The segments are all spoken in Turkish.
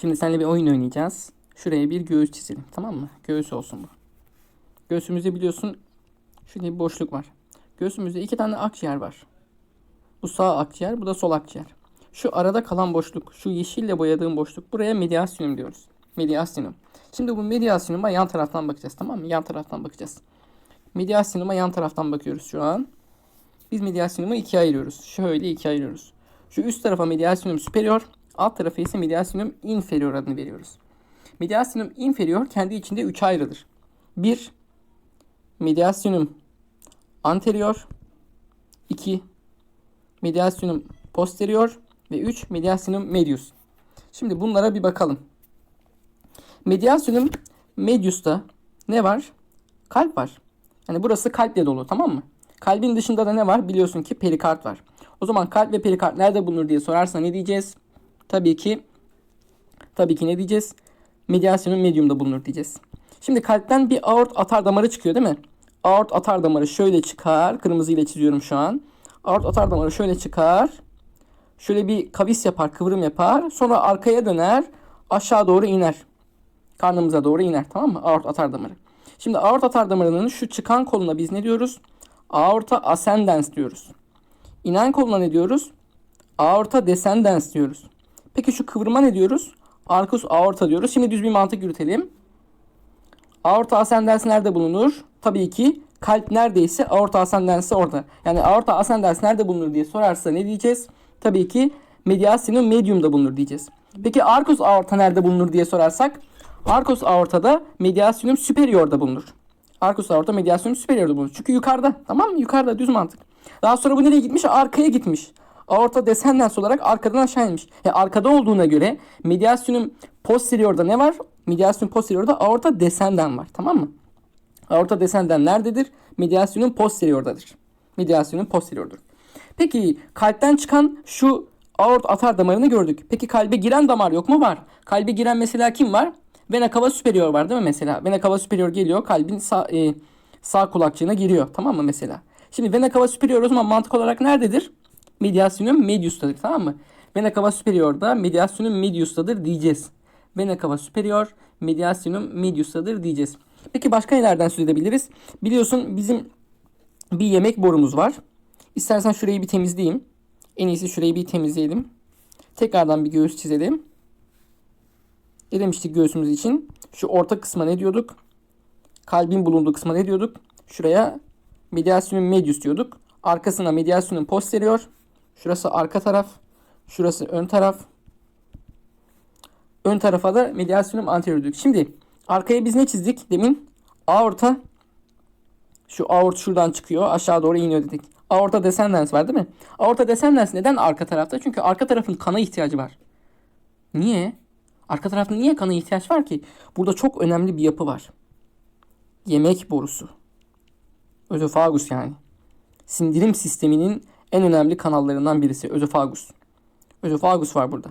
Şimdi seninle bir oyun oynayacağız. Şuraya bir göğüs çizelim. Tamam mı? Göğüs olsun bu. Göğsümüzde biliyorsun şurada bir boşluk var. Göğsümüzde iki tane akciğer var. Bu sağ akciğer, bu da sol akciğer. Şu arada kalan boşluk, şu yeşille boyadığım boşluk buraya mediastinum diyoruz. Mediastinum. Şimdi bu mediastinuma yan taraftan bakacağız tamam mı? Yan taraftan bakacağız. Mediastinuma yan taraftan bakıyoruz şu an. Biz mediastinumu ikiye ayırıyoruz. Şöyle ikiye ayırıyoruz. Şu üst tarafa mediastinum superior, alt tarafa ise mediastinum inferior adını veriyoruz. Mediastinum inferior kendi içinde üçe ayrılır. 1. Mediastinum anterior 2. Mediastinum posterior ve 3. Mediastinum medius. Şimdi bunlara bir bakalım. Mediastinum medius'ta ne var? Kalp var. Yani burası kalple dolu tamam mı? Kalbin dışında da ne var? Biliyorsun ki perikard var. O zaman kalp ve perikard nerede bulunur diye sorarsa ne diyeceğiz? Tabii ki tabii ki ne diyeceğiz? Mediastinum medium'da bulunur diyeceğiz. Şimdi kalpten bir aort atar damarı çıkıyor değil mi? Aort atar damarı şöyle çıkar. Kırmızı ile çiziyorum şu an. Aort atar damarı şöyle çıkar. Şöyle bir kavis yapar, kıvrım yapar. Sonra arkaya döner. Aşağı doğru iner. Karnımıza doğru iner. Tamam mı? Aort atar damarı. Şimdi aort atar damarının şu çıkan koluna biz ne diyoruz? Aorta ascendens diyoruz. İnen koluna ne diyoruz? Aorta descendens diyoruz. Peki şu kıvrıma ne diyoruz? Arcus aorta diyoruz. Şimdi düz bir mantık yürütelim. Aorta ascendens nerede bulunur? Tabii ki kalp neredeyse aorta ascendens orada. Yani aorta ascendens nerede bulunur diye sorarsa ne diyeceğiz? Tabii ki mediastinum medium'da bulunur diyeceğiz. Peki arcus aorta nerede bulunur diye sorarsak arcus aortada mediastinum superior'da bulunur. Arcus aorta mediastinum superior'da bulunur. Çünkü yukarıda. Tamam mı? Yukarıda düz mantık. Daha sonra bu nereye gitmiş? Arkaya gitmiş. Aorta descendens olarak arkadan aşağı inmiş. E, arkada olduğuna göre mediastinum posterior'da ne var? Mediastinum posterior'da aorta descendens var. Tamam mı? Aorta descendens nerededir? Mediastinum posterior'dadır. Mediastinum posterior'dur. Peki kalpten çıkan şu aort atar damarını gördük. Peki kalbe giren damar yok mu? Var. Kalbe giren mesela kim var? Vena cava superior var değil mi mesela? Vena cava superior geliyor kalbin sağ, e, sağ kulakçığına giriyor. Tamam mı mesela? Şimdi vena cava superior o zaman mantık olarak nerededir? Mediastinum medius'tadır tamam mı? Vena cava superior'da mediastinum medius'tadır diyeceğiz. Vena superior mediastinum medius'tadır diyeceğiz. Peki başka nelerden söz edebiliriz? Biliyorsun bizim bir yemek borumuz var. İstersen şurayı bir temizleyeyim. En iyisi şurayı bir temizleyelim. Tekrardan bir göğüs çizelim. Ne demiştik göğsümüz için? Şu orta kısma ne diyorduk? Kalbin bulunduğu kısma ne diyorduk? Şuraya mediastinum medius diyorduk. Arkasına mediastinum posterior. Şurası arka taraf. Şurası ön taraf. Ön tarafa da mediastinum anterior diyorduk. Şimdi arkaya biz ne çizdik demin? Aorta. Şu aort şuradan çıkıyor. Aşağı doğru iniyor dedik. Aorta descendens var değil mi? Aorta descendens neden arka tarafta? Çünkü arka tarafın kana ihtiyacı var. Niye? Arka tarafta niye kana ihtiyaç var ki? Burada çok önemli bir yapı var. Yemek borusu. Özofagus yani. Sindirim sisteminin en önemli kanallarından birisi özofagus. Özofagus var burada.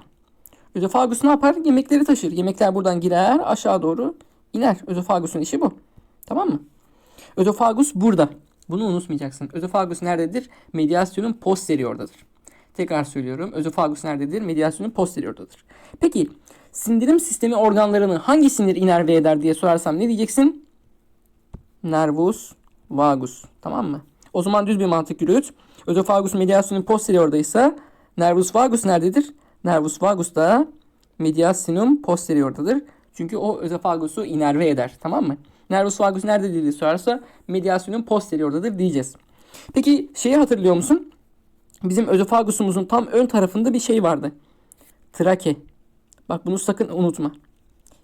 Özofagus ne yapar? Yemekleri taşır. Yemekler buradan girer aşağı doğru iner. Özofagus'un işi bu. Tamam mı? Özofagus burada. Bunu unutmayacaksın. Özofagus nerededir? Mediastinum posteriordadır. Tekrar söylüyorum. Özofagus nerededir? Mediastinum posteriordadır. Peki sindirim sistemi organlarını hangi sinir inerve eder diye sorarsam ne diyeceksin? Nervus vagus. Tamam mı? O zaman düz bir mantık yürüt. Özofagus mediastinum posteriordaysa nervus vagus nerededir? Nervus vagus da mediastinum posteriordadır. Çünkü o özofagusu inerve eder. Tamam mı? Nervus vagus nerede diye sorarsa mediastinum posteriordadır diyeceğiz. Peki şeyi hatırlıyor musun? Bizim özofagusumuzun tam ön tarafında bir şey vardı. Trake. Bak bunu sakın unutma.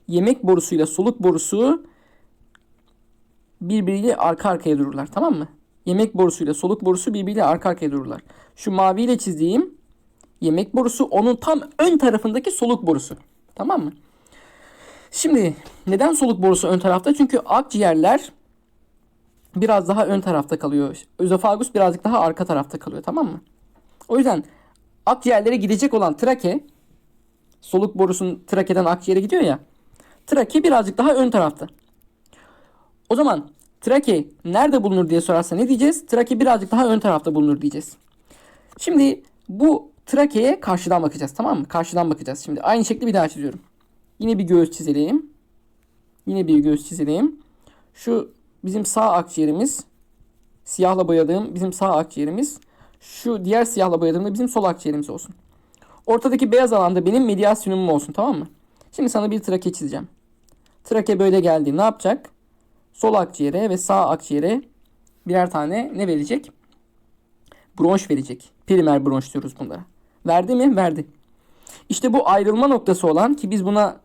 Yemek borusuyla soluk borusu birbiriyle arka arkaya dururlar. Tamam mı? Yemek borusuyla soluk borusu birbiriyle arka arkaya dururlar. Şu maviyle çizdiğim yemek borusu onun tam ön tarafındaki soluk borusu. Tamam mı? Şimdi neden soluk borusu ön tarafta? Çünkü akciğerler biraz daha ön tarafta kalıyor. Özofagus birazcık daha arka tarafta kalıyor. Tamam mı? O yüzden akciğerlere gidecek olan trake soluk borusun trakeden akciğere gidiyor ya. Trake birazcık daha ön tarafta. O zaman trake nerede bulunur diye sorarsa ne diyeceğiz? Trake birazcık daha ön tarafta bulunur diyeceğiz. Şimdi bu trakeye karşıdan bakacağız tamam mı? Karşıdan bakacağız. Şimdi aynı şekli bir daha çiziyorum. Yine bir göğüs çizelim. Yine bir göğüs çizelim. Şu bizim sağ akciğerimiz. Siyahla boyadığım bizim sağ akciğerimiz. Şu diğer siyahla boyadığım da bizim sol akciğerimiz olsun. Ortadaki beyaz alanda benim medyasyonum olsun tamam mı? Şimdi sana bir trake çizeceğim. Trake böyle geldi. Ne yapacak? Sol akciğere ve sağ akciğere birer tane ne verecek? Bronş verecek. Primer bronş diyoruz bunlara. Verdi mi? Verdi. İşte bu ayrılma noktası olan ki biz buna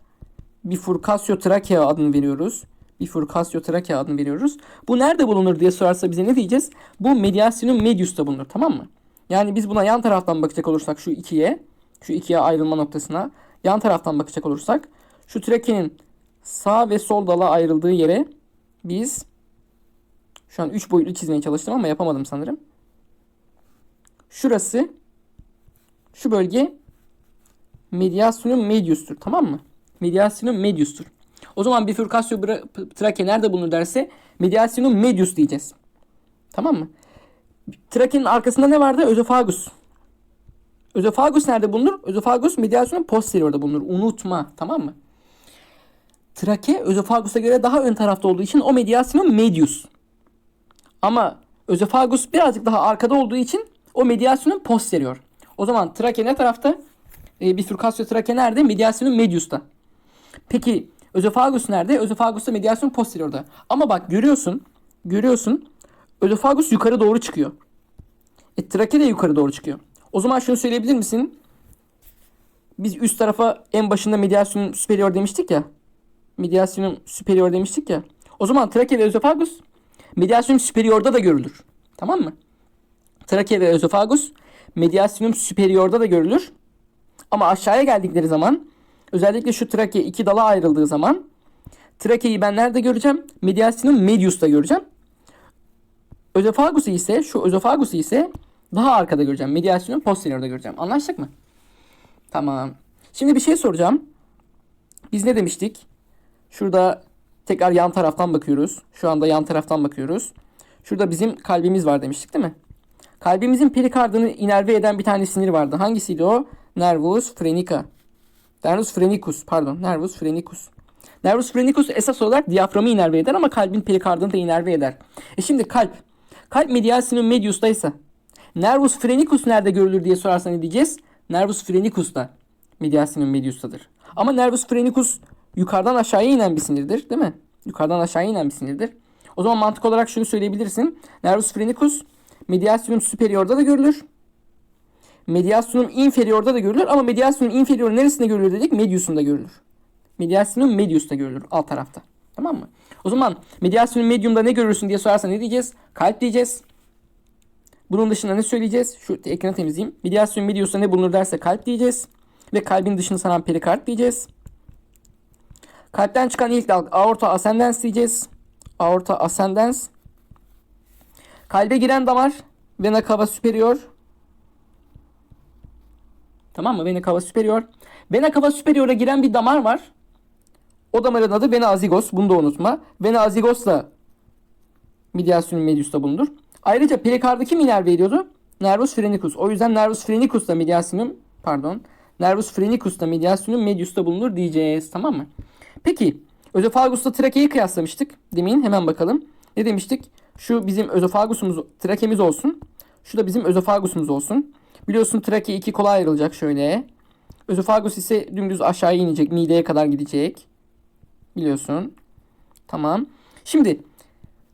bifurkasyo trakea adını veriyoruz. Bifurkasyo trakea adını veriyoruz. Bu nerede bulunur diye sorarsa bize ne diyeceğiz? Bu mediasyonun medius'ta bulunur tamam mı? Yani biz buna yan taraftan bakacak olursak şu ikiye, şu ikiye ayrılma noktasına yan taraftan bakacak olursak şu trakenin sağ ve sol dala ayrıldığı yere biz şu an 3 boyutlu çizmeye çalıştım ama yapamadım sanırım. Şurası şu bölge medyasyonun medius'tur tamam mı? Medyasyonun medius'tur. O zaman bifurkasyo bra- trake nerede bulunur derse medyasyonun medius diyeceğiz. Tamam mı? Trakenin arkasında ne vardı? Özofagus. Özofagus nerede bulunur? Özofagus medyasyonun posteriorda bulunur. Unutma. Tamam mı? Trake özofagus'a göre daha ön tarafta olduğu için o medyasyonun medius. Ama özofagus birazcık daha arkada olduğu için o medyasyonun posterior. O zaman trake ne tarafta? E, bifurkasyo trake nerede? Medyasyonun medius'ta. Peki özofagus nerede? Özofagus da medyasyon posteriorda. Ama bak görüyorsun. Görüyorsun. Özofagus yukarı doğru çıkıyor. E, trake de yukarı doğru çıkıyor. O zaman şunu söyleyebilir misin? Biz üst tarafa en başında medyasyonun superior demiştik ya. Medyasyonun superior demiştik ya. O zaman trake ve özofagus medyasyonun superiorda da görülür. Tamam mı? Trake ve özofagus medyasyonun superiorda da görülür. Ama aşağıya geldikleri zaman özellikle şu trake iki dala ayrıldığı zaman trakeyi ben nerede göreceğim? Medyasyonun medius'ta göreceğim. Özofagus'u ise şu özofagus'u ise daha arkada göreceğim. Medyasyonun posteriorda göreceğim. Anlaştık mı? Tamam. Şimdi bir şey soracağım. Biz ne demiştik? Şurada tekrar yan taraftan bakıyoruz. Şu anda yan taraftan bakıyoruz. Şurada bizim kalbimiz var demiştik değil mi? Kalbimizin perikardını inerve eden bir tane sinir vardı. Hangisiydi o? Nervus phrenica. Nervus phrenicus pardon. Nervus phrenicus. Nervus phrenicus esas olarak diyaframı inerve eder ama kalbin perikardını da inerve eder. E şimdi kalp. Kalp mediastinum medius'taysa Nervus phrenicus nerede görülür diye sorarsan ne diyeceğiz? Nervus phrenicus da mediastinum medius'tadır. Ama nervus phrenicus yukarıdan aşağıya inen bir sinirdir değil mi? Yukarıdan aşağıya inen bir sinirdir. O zaman mantık olarak şunu söyleyebilirsin. Nervus phrenicus mediastinum superior'da da görülür. Mediastinum inferior'da da görülür ama mediastinum inferior neresinde görülür dedik? Medius'unda görülür. Mediastinum medius'ta görülür alt tarafta. Tamam mı? O zaman mediastinum medium'da ne görürsün diye sorarsan ne diyeceğiz? Kalp diyeceğiz. Bunun dışında ne söyleyeceğiz? Şu ekranı temizleyeyim. Mediastinum medius'ta ne bulunur derse kalp diyeceğiz. Ve kalbin dışını saran perikard diyeceğiz. Kalpten çıkan ilk dalga aorta ascendens diyeceğiz. Aorta ascendens. Kalbe giren damar vena cava superior. Tamam mı? Vena cava superior. Vena cava superior'a giren bir damar var. O damarın adı vena azigos. Bunu da unutma. Vena azigos da mediastinum medius'ta bulunur. Ayrıca perikardı kim inerve ediyordu? Nervus phrenicus. O yüzden nervus phrenicus da mediastinum pardon. Nervus phrenicus da medius'ta bulunur diyeceğiz. Tamam mı? Peki özofagusla trakeyi kıyaslamıştık. Demin hemen bakalım. Ne demiştik? Şu bizim özofagusumuz, trakemiz olsun. Şu da bizim özofagusumuz olsun. Biliyorsun trake iki kola ayrılacak şöyle. Özofagus ise dümdüz aşağıya inecek. Mideye kadar gidecek. Biliyorsun. Tamam. Şimdi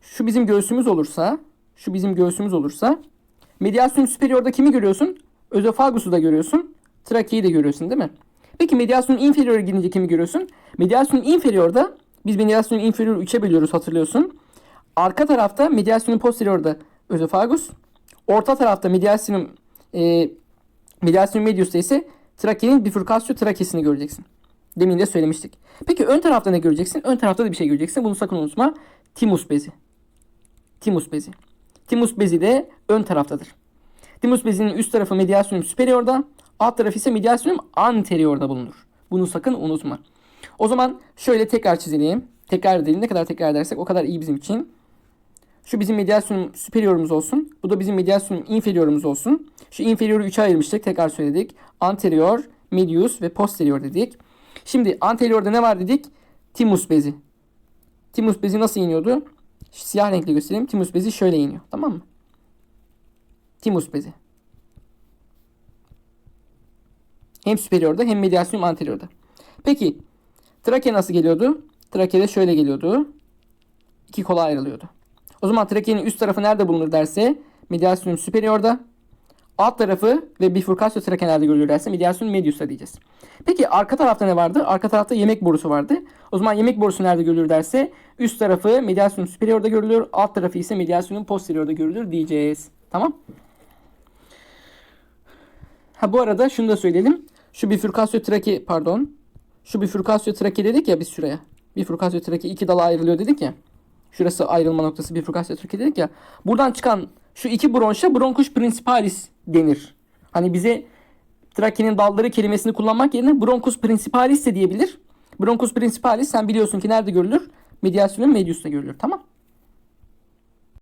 şu bizim göğsümüz olursa şu bizim göğsümüz olursa mediastinum superior'da kimi görüyorsun? Özofagus'u da görüyorsun. Trakeyi de görüyorsun değil mi? Peki mediastinum inferior'a gidince kimi görüyorsun? Mediastinum inferior'da biz mediastinum inferior'u 3'e bölüyoruz hatırlıyorsun. Arka tarafta mediastinum posterior'da özofagus. Orta tarafta mediastinum e, mediastinum medius'ta ise trakenin bifurkasyo trakesini göreceksin. Demin de söylemiştik. Peki ön tarafta ne göreceksin? Ön tarafta da bir şey göreceksin. Bunu sakın unutma. Timus bezi. Timus bezi. Timus bezi de ön taraftadır. Timus bezinin üst tarafı mediastinum superior'da, alt tarafı ise mediastinum anterior'da bulunur. Bunu sakın unutma. O zaman şöyle tekrar çizelim. Tekrar edelim. Ne kadar tekrar edersek o kadar iyi bizim için. Şu bizim mediastinum superior'umuz olsun. Bu da bizim mediastinum inferior'umuz olsun. Şu inferior'u 3'e ayırmıştık. Tekrar söyledik. Anterior, medius ve posterior dedik. Şimdi anteriorda ne var dedik? Timus bezi. Timus bezi nasıl iniyordu? Siyah renkli göstereyim. Timus bezi şöyle iniyor. Tamam mı? Timus bezi. Hem superiorda hem mediastinum anteriorda. Peki trake nasıl geliyordu? Trake'de şöyle geliyordu. İki kola ayrılıyordu. O zaman trakenin üst tarafı nerede bulunur derse mediastinum superiorda. Alt tarafı ve bifurkasyo trake görülür derse mediastinum medius'ta diyeceğiz. Peki arka tarafta ne vardı? Arka tarafta yemek borusu vardı. O zaman yemek borusu nerede görülür derse üst tarafı mediastinum superiorda görülür. Alt tarafı ise mediastinum posteriorda görülür diyeceğiz. Tamam? Ha bu arada şunu da söyleyelim. Şu bifurkasyo trake pardon. Şu bifurkasyo trake dedik ya biz şuraya. Bifurkasyo trake iki dala ayrılıyor dedik ya. Şurası ayrılma noktası bifurkasyo trake dedik ya. Buradan çıkan şu iki bronşa bronkus principalis denir. Hani bize trakenin dalları kelimesini kullanmak yerine bronkus principalis de diyebilir. Bronkus principalis sen biliyorsun ki nerede görülür? Mediastinum medius'ta görülür. Tamam.